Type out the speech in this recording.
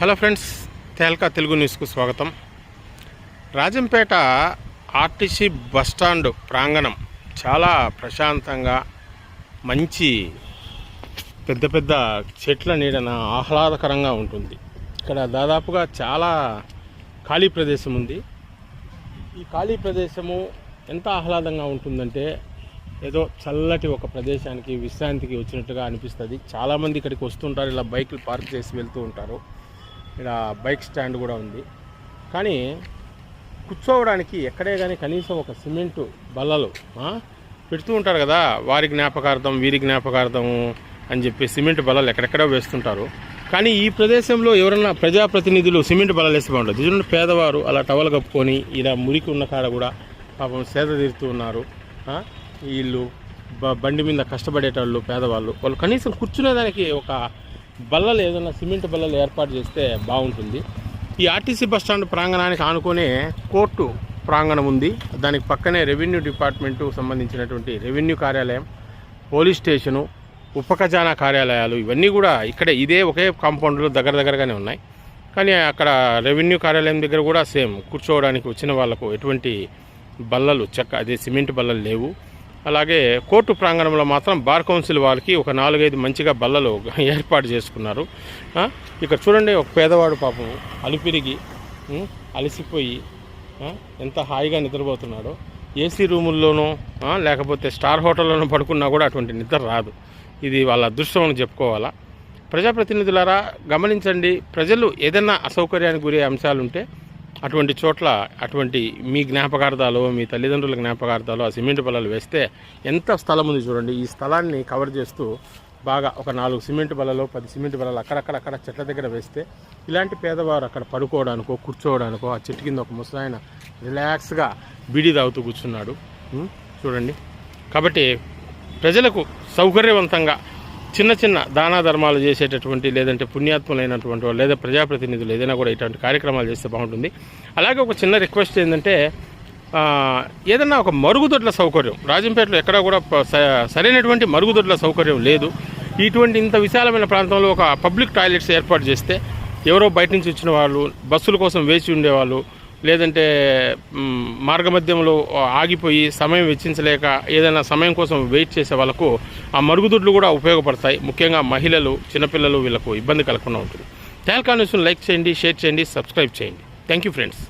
Hello friends తేల్కా Telugu న్యూస్కు స్వాగతం. Rajampet RTC bus stand ప్రాంగణం చాలా ప్రశాంతంగా మంచి పెద్ద పెద్ద చెట్ల నీడన ఆహ్లాదకరంగా ఉంటుంది. ఇక్కడ దాదాపుగా చాలా ఖాళీ ప్రదేశం ఉంది. ఈ ఖాళీ ప్రదేశము ఎంత ఆహ్లాదంగా ఉంటుందంటే ఏదో చల్లటి ఒక ప్రదేశానికి విశ్రాంతికి వచ్చినట్టుగా అనిపిస్తుంది. చాలామంది ఇక్కడికి వస్తుంటారు ఇలా బైకులు పార్క్ చేసి వెళ్తూ ఉంటారు. ఇక్కడ బైక్ స్టాండ్ కూడా ఉంది. కానీ కూర్చోవడానికి ఎక్కడే కానీ కనీసం ఒక సిమెంటు బల్లలు పెడుతూ ఉంటారు కదా వారి జ్ఞాపకార్థం వీరి జ్ఞాపకార్థం అని చెప్పి సిమెంట్ బల్లలు ఎక్కడెక్కడో వేస్తుంటారు. కానీ ఈ ప్రదేశంలో ఎవరన్నా ప్రజాప్రతినిధులు సిమెంట్ బల్లలు వేస్తే బాగుంటుంది. చూడండి పేదవారు అలా టవల్ కప్పుకొని ఇలా మురికి ఉన్న కాడ కూడా పాపం సేద తీరుతూ ఉన్నారు. వీళ్ళు బండి మీద కష్టపడేటోళ్ళు పేదవాళ్ళు. వాళ్ళు కనీసం కూర్చునేదానికి ఒక బల్లలు ఏదైనా సిమెంట్ బల్లలు ఏర్పాటు చేస్తే బాగుంటుంది. ఈ ఆర్టీసీ బస్ స్టాండ్ ప్రాంగణానికి ఆనుకునే కోర్టు ప్రాంగణం ఉంది. దానికి పక్కనే రెవెన్యూ డిపార్ట్మెంటు సంబంధించినటువంటి రెవెన్యూ కార్యాలయం పోలీస్ స్టేషను ఉప ఖజానా కార్యాలయాలు ఇవన్నీ కూడా ఇక్కడ ఇదే ఒకే కాంపౌండ్లో దగ్గర దగ్గరగానే ఉన్నాయి. కానీ అక్కడ రెవెన్యూ కార్యాలయం దగ్గర కూడా సేమ్ కూర్చోవడానికి వచ్చిన వాళ్ళకు ఎటువంటి బల్లలు చెక్క అదే సిమెంట్ బల్లలు లేవు. అలాగే కోర్టు ప్రాంగణంలో మాత్రం బార్ కౌన్సిల్ వాళ్ళకి ఒక నాలుగైదు మంచిగా బల్లలు ఏర్పాటు చేసుకున్నారు. ఇక్కడ చూడండి ఒక పేదవాడు పాపం అలిపిరిగి అలసిపోయి ఎంత హాయిగా నిద్రపోతున్నాడో. ఏసీ రూముల్లోనూ లేకపోతే స్టార్ హోటల్లోనూ పడుకున్నా కూడా అటువంటి నిద్ర రాదు. ఇది వాళ్ళ అదృష్టం అని చెప్పుకోవాలా. ప్రజాప్రతినిధులారా గమనించండి ప్రజలు ఏదైనా అసౌకర్యానికి గురే అంశాలు ఉంటే అటువంటి చోట్ల అటువంటి మీ జ్ఞాపకార్థాలు మీ తల్లిదండ్రుల జ్ఞాపకార్థాలు ఆ సిమెంట్ బల్లలు వేస్తే ఎంత స్థలం ఉంది చూడండి. ఈ స్థలాన్ని కవర్ చేస్తూ బాగా ఒక నాలుగు సిమెంట్ బలలో పది సిమెంట్ బలలు అక్కడక్కడక్కడ చెట్ల దగ్గర వేస్తే ఇలాంటి పేదవారు అక్కడ పడుకోవడానికో కూర్చోవడానికో ఆ చెట్టు కింద ఒక ముసలాయన రిలాక్స్గా బీడీ తాగుతూ కూర్చున్నాడు. చూడండి. కాబట్టి ప్రజలకు సౌకర్యవంతంగా చిన్న చిన్న దానా ధర్మాలు చేసేటటువంటి లేదంటే పుణ్యాత్ములైనటువంటి వాళ్ళు లేదా ప్రజాప్రతినిధులు ఏదైనా కూడా ఇటువంటి కార్యక్రమాలు చేస్తే బాగుంటుంది. అలాగే ఒక చిన్న రిక్వెస్ట్ ఏంటంటే ఏదన్నా ఒక మరుగుదొడ్ల సౌకర్యం రాజంపేటలో ఎక్కడా కూడా స- సరైనటువంటి మరుగుదొడ్ల సౌకర్యం లేదు. ఇటువంటి ఇంత విశాలమైన ప్రాంతంలో ఒక పబ్లిక్ టాయిలెట్స్ ఏర్పాటు చేస్తే ఎవరో బయట నుంచి వచ్చిన వాళ్ళు బస్సుల కోసం వేచి ఉండేవాళ్ళు లేదంటే మార్గమధ్యంలో ఆగిపోయి సమయం వెచ్చించలేక ఏదైనా సమయం కోసం వెయిట్ చేసే వాళ్ళకు ఆ మరుగుదొడ్లు కూడా ఉపయోగపడతాయి. ముఖ్యంగా మహిళలు చిన్నపిల్లలు వీళ్ళకు ఇబ్బంది కలగకుండా ఉంటుంది. టైల్ న్యూస్ను లైక్ చేయండి షేర్ చేయండి సబ్స్క్రైబ్ చేయండి. Thank you friends.